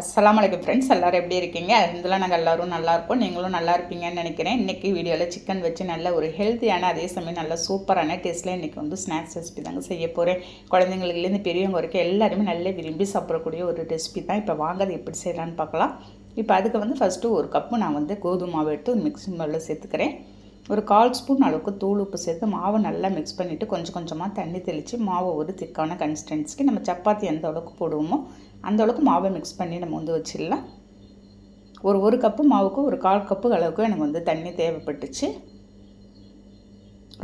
அஸ்லாம் அலைக்கும் ஃப்ரெண்ட்ஸ் எல்லோரும் எப்படி இருக்கீங்க? இதெல்லாம் நாங்கள் எல்லோரும் நல்லா இருப்போம் நீங்களும் நல்லா இருப்பீங்கன்னு நினைக்கிறேன். இன்றைக்கி வீடியோவில் சிக்கன் வச்சு நல்ல ஒரு ஹெல்த்தியான அதே சமயம் நல்ல சூப்பரான டேஸ்ட்டில் இன்றைக்கி வந்து ஸ்நாக்ஸ் ரெசிபி தாங்க செய்ய போகிறேன் குழந்தைங்களுக்குலேருந்து பெரியவங்க வரைக்கும் எல்லாருமே நல்லா விரும்பி சாப்பிடக்கூடிய ஒரு ரெசிபி தான். இப்போ வாங்கிறது எப்படி செய்யலான்னு பார்க்கலாம். இப்போ அதுக்கு வந்து ஃபஸ்ட்டு ஒரு கப்பு நான் வந்து கோதுமை மாவு எடுத்து ஒரு மிக்ஸி மாவில் சேர்த்துக்கிறேன். ஒரு கால் ஸ்பூன் அளவுக்கு தூள் உப்பு சேர்த்து மாவை நல்லா மிக்ஸ் பண்ணிவிட்டு கொஞ்சம் கொஞ்சமாக தண்ணி தெளித்து மாவை ஒரு திக்கான கன்சிஸ்டன்சிக்கு நம்ம சப்பாத்தி எந்த அளவுக்கு போடுவோமோ அந்த அளவுக்கு மாவை மிக்ஸ் பண்ணி நம்ம வந்து வச்சிடலாம். ஒரு ஒரு கப்பு மாவுக்கு ஒரு கால் கப்பு அளவுக்கு எனக்கு வந்து தண்ணி தேவைப்பட்டுச்சு.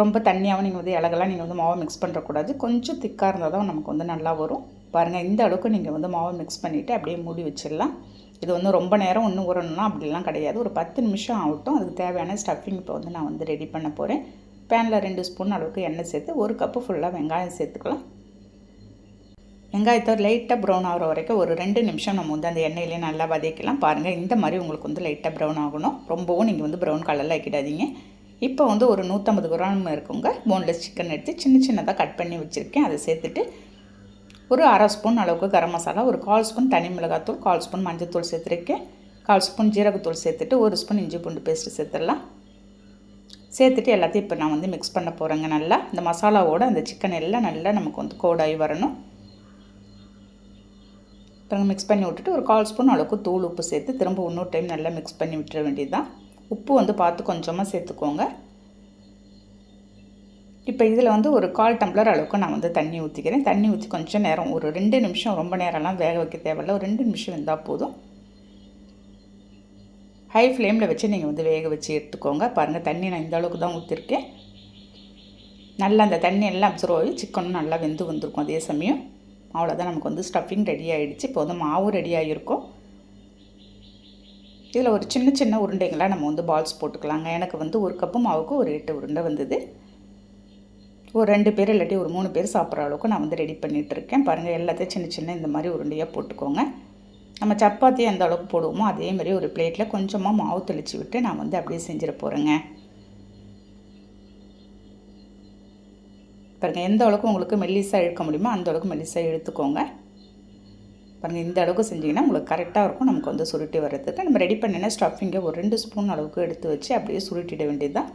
ரொம்ப தண்ணியாகவும் நீங்கள் வந்து இலகெல்லாம் நீங்கள் வந்து மாவை மிக்ஸ் பண்ணுறக்கூடாது கொஞ்சம் திக்காக இருந்தால் தான் நமக்கு வந்து நல்லா வரும். பாருங்கள் இந்த அளவுக்கு நீங்கள் வந்து மாவை மிக்ஸ் பண்ணிவிட்டு அப்படியே மூடி வச்சிடலாம். இது வந்து ரொம்ப நேரம் ஒன்றும் ஊறணும்னா அப்படிலாம் கிடையாது. ஒரு பத்து நிமிஷம் ஆகட்டும். அதுக்கு தேவையான ஸ்டஃபிங் இப்போ வந்து நான் வந்து ரெடி பண்ண போகிறேன் பேனில் ரெண்டு ஸ்பூன் அளவுக்கு எண்ணெய் சேர்த்து ஒரு கப்பு ஃபுல்லாக வெங்காயம் சேர்த்துக்கலாம். வெங்காயத்தை லைட்டாக ப்ரௌன் ஆகிற வரைக்கும் ஒரு ரெண்டு நிமிஷம் நம்ம வந்து அந்த எண்ணெயிலே நல்லா வதக்கலாம் பாருங்கள் இந்த மாதிரி உங்களுக்கு வந்து லைட்டாக ப்ரௌன் ஆகணும். ரொம்பவும் நீங்கள் வந்து ப்ரௌன் கலரில் ஆக்கிடாதீங்க. இப்போ வந்து ஒரு நூற்றம்பது கிராம் இருக்குங்க. போன்லெஸ் சிக்கன் எடுத்து சின்ன சின்னதாக கட் பண்ணி வச்சுருக்கேன். அதை சேர்த்துட்டு ஒரு அரை ஸ்பூன் அளவுக்கு கரம் மசாலா ஒரு கால் ஸ்பூன் தனி மிளகாத்தூள் கால் ஸ்பூன் மஞ்சத்தூள் சேர்த்துருக்கேன் கால் ஸ்பூன் ஜீரகத்தூள் சேர்த்துட்டு ஒரு ஸ்பூன் இஞ்சி பூண்டு பேஸ்ட்டு சேர்த்துடலாம். சேர்த்துட்டு எல்லாத்தையும் இப்போ நான் வந்து மிக்ஸ் பண்ண போகிறேங்க நல்லா. இந்த மசாலாவோட அந்த சிக்கன் எல்லாம் நல்லா நமக்கு வந்து கோடாகி வரணும். இப்போ மிக்ஸ் பண்ணி விட்டுட்டு ஒரு கால் ஸ்பூன் அளவுக்கு தூள் உப்பு சேர்த்து திரும்ப இன்னொரு டைம் நல்லா மிக்ஸ் பண்ணி விட்டுற வேண்டியது தான் உப்பு வந்து பார்த்து கொஞ்சமாக சேர்த்துக்கோங்க. இப்போ இதில் வந்து ஒரு கால் டம்ளர் அளவுக்கு நான் வந்து தண்ணி ஊற்றிக்கிறேன். தண்ணி ஊற்றி கொஞ்சம் நேரம் ஒரு ரெண்டு நிமிஷம் ரொம்ப நேரம்லாம் வேக வைக்க தேவையில்ல. ஒரு ரெண்டு நிமிஷம் இருந்தால் போதும். ஹை ஃப்ளேமில் வச்சு நீங்கள் வந்து வேக வச்சு எடுத்துக்கோங்க. பாருங்கள் தண்ணி நான் இந்த அளவுக்கு தான் ஊற்றிருக்கேன் நல்லா அந்த தண்ணி எல்லாம் அப்சர்வ் ஆகி சிக்கனும் நல்லா வெந்து வந்திருக்கும் அதே சமயம். அவ்வளோதான் நமக்கு வந்து ஸ்டஃபிங் ரெடி ஆகிடுச்சு இப்போ வந்து மாவும் ரெடி ஆகியிருக்கும் இதில் ஒரு சின்ன சின்ன உருண்டைங்களாக நம்ம வந்து பால்ஸ் போட்டுக்கலாங்க. எனக்கு வந்து ஒரு கப்பு மாவுக்கு ஒரு எட்டு உருண்டை வந்தது. ஒரு ரெண்டு பேர் இல்லாட்டி ஒரு மூணு பேர் சாப்பிட்ற அளவுக்கு நான் வந்து ரெடி பண்ணிகிட்ருக்கேன் பாருங்கள் எல்லாத்தையும் சின்ன சின்ன இந்த மாதிரி உருண்டையாக போட்டுக்கோங்க. நம்ம சப்பாத்தி எந்த அளவுக்கு போடுவோமோ அதே மாதிரி ஒரு பிளேட்டில் கொஞ்சமாக மாவு தெளித்து விட்டு நான் வந்து அப்படியே செஞ்சிட போகிறேங்க பாருங்கள் எந்த அளவுக்கு உங்களுக்கு மெல்லிஸாக இழுக்க முடியுமோ அந்த அளவுக்கு மெல்லிஸாக இழுத்துக்கோங்க. பாருங்கள் இந்த அளவுக்கு செஞ்சிங்கன்னா உங்களுக்கு கரெக்டாக இருக்கும். நமக்கு வந்து சுருட்டி வர்றதுக்கு. நம்ம ரெடி பண்ணினா ஸ்டஃபிங்கை ஒரு ரெண்டு ஸ்பூன் அளவுக்கு எடுத்து வச்சு அப்படியே சுருட்டிட வேண்டியது தான்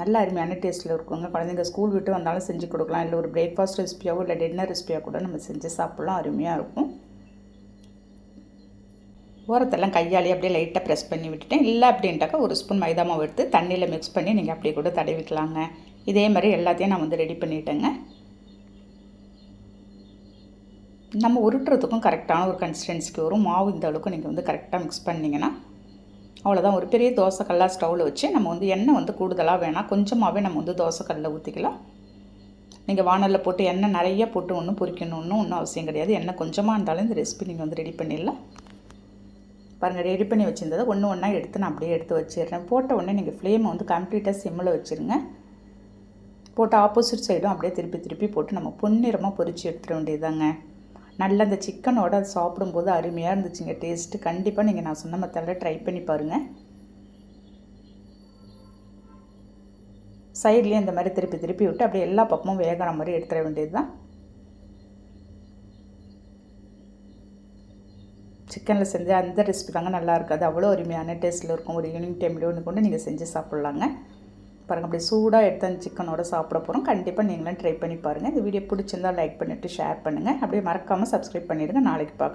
நல்ல அருமையான டேஸ்ட்டில் இருக்குங்க. குழந்தைங்க ஸ்கூல் விட்டு வந்தாலும் செஞ்சு கொடுக்கலாம். இல்லை ஒரு பிரேக்ஃபாஸ்ட் ரெசிபியாவோ இல்லை டின்னர் ரெசிபியாக கூட நம்ம செஞ்சு சாப்பிட்லாம். அருமையாக இருக்கும். ஓரத்தெல்லாம் கையாலே அப்படியே லைட்டாக ப்ரெஸ் பண்ணி விட்டுட்டேன். இல்லை அப்படின்ட்டாக்கா ஒரு ஸ்பூன் மைதா மாவு எடுத்து தண்ணியில் மிக்ஸ் பண்ணி நீங்கள் அப்படியே கூட தடவிக்கலாங்க. இதே மாதிரி எல்லாத்தையும் நான் வந்து ரெடி பண்ணிட்டேங்க. நம்ம உருட்டுறதுக்கும் கரெக்டான ஒரு கன்சிஸ்டன்சிக்கு வரும். மாவு இந்த அளவுக்கு நீங்கள் வந்து கரெக்டாக மிக்ஸ் பண்ணிங்கன்னா அவ்வளோதான் ஒரு பெரிய தோசைக்கல்லாக ஸ்டவ்வில் வச்சு நம்ம வந்து எண்ணெய் வந்து கூடுதலாக வேணாம் கொஞ்சமாகவே நம்ம வந்து தோசைக்கல்லில் ஊற்றிக்கலாம் நீங்கள் வானலில் போட்டு எண்ணெய் நிறைய போட்டு ஒன்றும் பொரிக்கணும்னு ஒன்றும் அவசியம் கிடையாது. எண்ணெய் கொஞ்சமாக இருந்தாலும் இந்த ரெசிபி நீங்கள் வந்து ரெடி பண்ணிடலாம். பாருங்கள் ரெடி பண்ணி வச்சுருந்ததை ஒன்று ஒன்றா எடுத்து நான் அப்படியே எடுத்து வச்சிடுறேன். போட்ட உடனே நீங்கள் ஃப்ளேமை வந்து கம்ப்ளீட்டாக சிம்மில் வச்சுருங்க. போட்டு ஆப்போசிட் சைடும் அப்படியே திருப்பி திருப்பி போட்டு நம்ம பொன்னிறமாக பொறிச்சு எடுத்துட வேண்டியதாங்க நல்ல அந்த சிக்கனோட அது சாப்பிடும்போது அருமையாக இருந்துச்சுங்க. டேஸ்ட்டு கண்டிப்பாக நீங்கள் நான் சொன்ன மெத்தடில் ட்ரை பண்ணி பாருங்கள் சைட்லேயும் இந்த மாதிரி திருப்பி திருப்பி விட்டு அப்படியே எல்லா பக்கமும் வேகிற மாதிரி எடுத்துட வேண்டியது தான் சிக்கனில் செஞ்ச அந்த ரெசிபி தாங்க நல்லா இருக்காது. அவ்வளோ அருமையான டேஸ்ட்டில் இருக்கும். ஒரு ஈவினிங் டைம்லேயே ஒன்று கொண்டு நீங்கள் செஞ்சு சாப்பிட்லாங்க. பாருங்கள் அப்படி சூடாக எடுத்து அந்த சிக்கனோட சாப்பிட போகிறோம் கண்டிப்பாக நீங்களும் ட்ரை பண்ணி பாருங்கள் இந்த வீடியோ பிடிச்சிருந்தால் லைக் பண்ணிவிட்டு ஷேர் பண்ணுங்கள் அப்படியே மறக்காமல் சப்ஸ்கிரைப் பண்ணிடுங்க. நாளைக்கு பார்க்க